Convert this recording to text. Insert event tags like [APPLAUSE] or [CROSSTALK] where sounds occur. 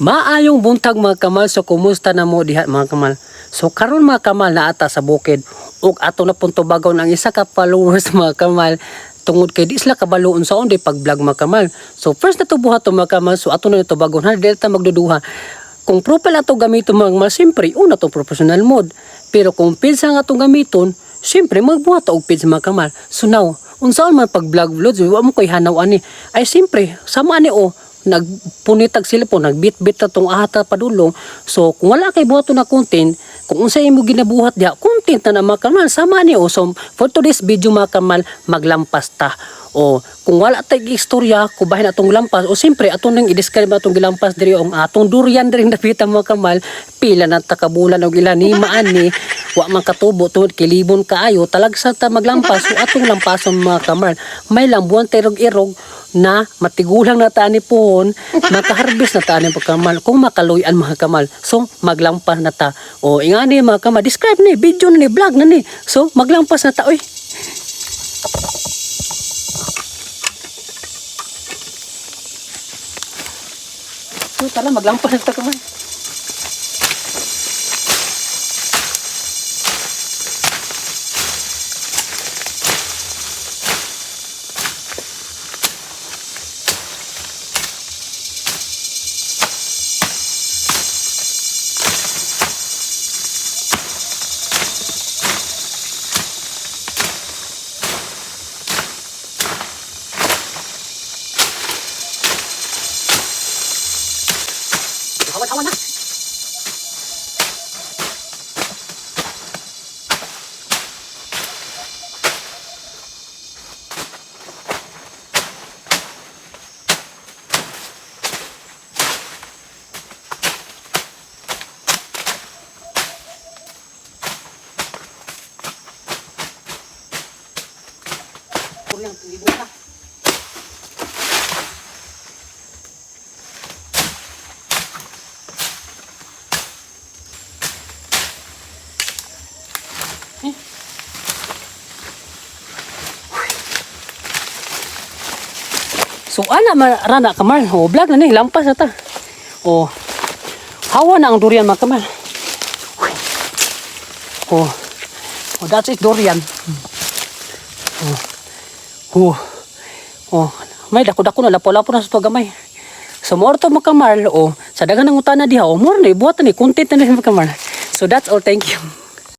Maayong buntag mga kamal so kumusta na mo diha mga kamal. So karon mga kamal na ata sa bukid ug ato na punto bagaw ng isa ka followers [LAUGHS] mga kamal tungod kay di sila kabaloon sa onde pag vlog mga kamal. So first na to buhat to mga kamal so ato na nito bagon ha delta magduduha. Kung profile ato gamiton mga kamal siyempre una to professional mode. Pero kung pizza nga atong gamiton siyempre magbuhat og pizza mga kamal. So now unsaon man pag vlog vlogs wa mo koy hanaw ani ay siyempre sama ani o nagpunitag sila po nagbit-bit na tong ahata padulong. So kung wala kay buhaton na content kung unsa imo ginabuhat diha content na na mga kamal sama ni o. So for today's video mga kamal maglampas ta. O kung wala tay istorya kubahin atong lampas. O siyempre atong nang i-describe atong gilampas diri ang atong durian diri napita [LAUGHS] mga kamal pila na takabulan og ila ni maani wa man katubo tungod kay libon kaayo talagsa ta maglampas so atong lampason mga kamal may lambuan terog irog na matigulang na tani pohon makaharbis na tani pagkamal kung makaluyan mga kamal so maglampas na ta. O ingani mga kamal describe ni video ni vlog na ni. So maglampas na ta oy. So, tala, maglampas na ta kamal. Hawan-hawan na. Kuryang, libo na. So ana marana kamal. O vlog na ni lampas na ta. O hawa na ang durian mga kamal. O oh, that's it durian. O o may dako-dako na lapo-lapo na sa pagamay. So more to mga kamal o sa daghang utana diha o more na ibuhat ni content na ni mga kamal. So that's all thank you.